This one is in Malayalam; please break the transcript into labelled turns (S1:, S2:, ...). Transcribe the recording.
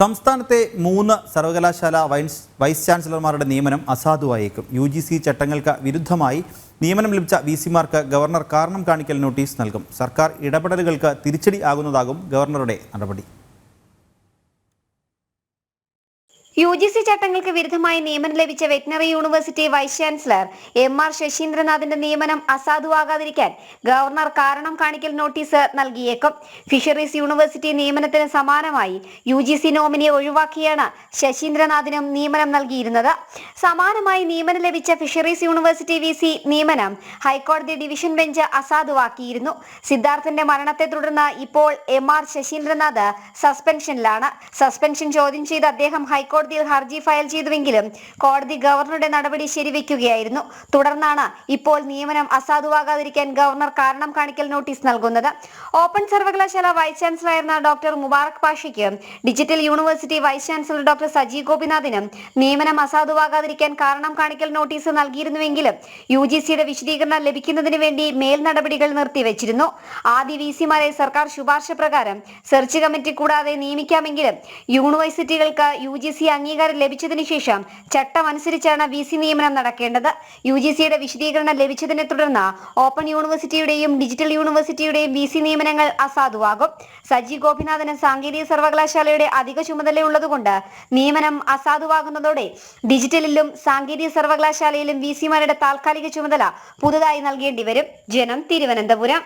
S1: സംസ്ഥാനത്തെ മൂന്ന് സർവകലാശാല വൈൻസ് വൈസ് ചാൻസലർമാരുടെ നിയമനം അസാധുവായേക്കും. യു ജി സി ചട്ടങ്ങൾക്ക് വിരുദ്ധമായി നിയമനം ലഭിച്ച വി സിമാർക്ക് ഗവർണർ കാരണം കാണിക്കൽ നോട്ടീസ് നൽകും. സർക്കാർ ഇടപെടലുകൾക്ക് തിരിച്ചടി ആകുന്നതാകും ഗവർണറുടെ നടപടി.
S2: യു ജി സി ചട്ടങ്ങൾക്ക് വിരുദ്ധമായി നിയമനം ലഭിച്ച veterinary university vice chancellor M R ശശീന്ദ്രനാഥിന്റെ നിയമനം അസാധുവാകാതിരിക്കാൻ ഗവർണർ കാരണം കാണിക്കൽ നോട്ടീസ് നൽകിയേക്കും. ഫിഷറീസ് യൂണിവേഴ്സിറ്റി നിയമനത്തിന് സമാനമായി യു ജി സി നോമിനിയെ ഒഴിവാക്കിയാണ് ശശീന്ദ്രനാഥിനും നിയമനം നൽകിയിരുന്നത്. സമാനമായി നിയമനം ലഭിച്ച ഫിഷറീസ് യൂണിവേഴ്സിറ്റി വി സി നിയമനം ഹൈക്കോടതി ഡിവിഷൻ ബെഞ്ച് അസാധുവാക്കിയിരുന്നു. സിദ്ധാർത്ഥന്റെ മരണത്തെ തുടർന്ന് ഇപ്പോൾ എം ആർ ശശീന്ദ്രനാഥ് സസ്പെൻഷനിലാണ്. സസ്പെൻഷൻ ചോദ്യം ചെയ്ത് അദ്ദേഹം ഹൈക്കോടതിയിൽ ഹർജി ഫയൽ ചെയ്തുവെങ്കിലും കോടതി ഗവർണറുടെ നടപടി ശരിവെക്കുകയായിരുന്നു. തുടർന്നാണ് ഇപ്പോൾ നിയമനം അസാധുവാകാതിരിക്കാൻ ഗവർണർ കാരണം കാണിക്കൽ നോട്ടീസ് നൽകുന്നത്. ഓപ്പൺ സർവകലാശാല വൈസ് ചാൻസലറായിരുന്ന doctor Mubarak പാഷയ്ക്ക് digital university vice chancellor doctor Saji ഗോപിനാഥിനും നിയമനം അസാധുവാകാതിരിക്കാൻ കാരണം കാണിക്കൽ നോട്ടീസ് നൽകിയിരുന്നുവെങ്കിലും യു ജി സിയുടെ വിശദീകരണം ലഭിക്കുന്നതിന് വേണ്ടി മേൽ നടപടികൾ നിർത്തിവെച്ചിരുന്നു. ആദ്യ വി സിമാരെ സർക്കാർ ശുപാർശ പ്രകാരം സെർച്ച് കമ്മിറ്റി കൂടാതെ നിയമിക്കാമെങ്കിലും യൂണിവേഴ്സിറ്റികൾക്ക് യു ജി സി അംഗീകാരം ലഭിച്ചതിനു ശേഷം ചട്ടം അനുസരിച്ചാണ് വി സി നിയമനം നടക്കേണ്ടത്. യു ജി സിയുടെ വിശദീകരണം ലഭിച്ചതിനെ തുടർന്ന് ഓപ്പൺ യൂണിവേഴ്സിറ്റിയുടെയും ഡിജിറ്റൽ യൂണിവേഴ്സിറ്റിയുടെയും വി സി നിയമനങ്ങൾ അസാധുവാകും. സജി ഗോപിനാഥന് സാങ്കേതിക സർവകലാശാലയുടെ അധിക ചുമതലയുള്ളതുകൊണ്ട് നിയമനം അസാധുവാകുന്നതോടെ ഡിജിറ്റലിലും സാങ്കേതിക സർവകലാശാലയിലും വി സിമാരുടെ താൽക്കാലിക ചുമതല പുതുതായി നൽകേണ്ടി വരും. ജനം തിരുവനന്തപുരം.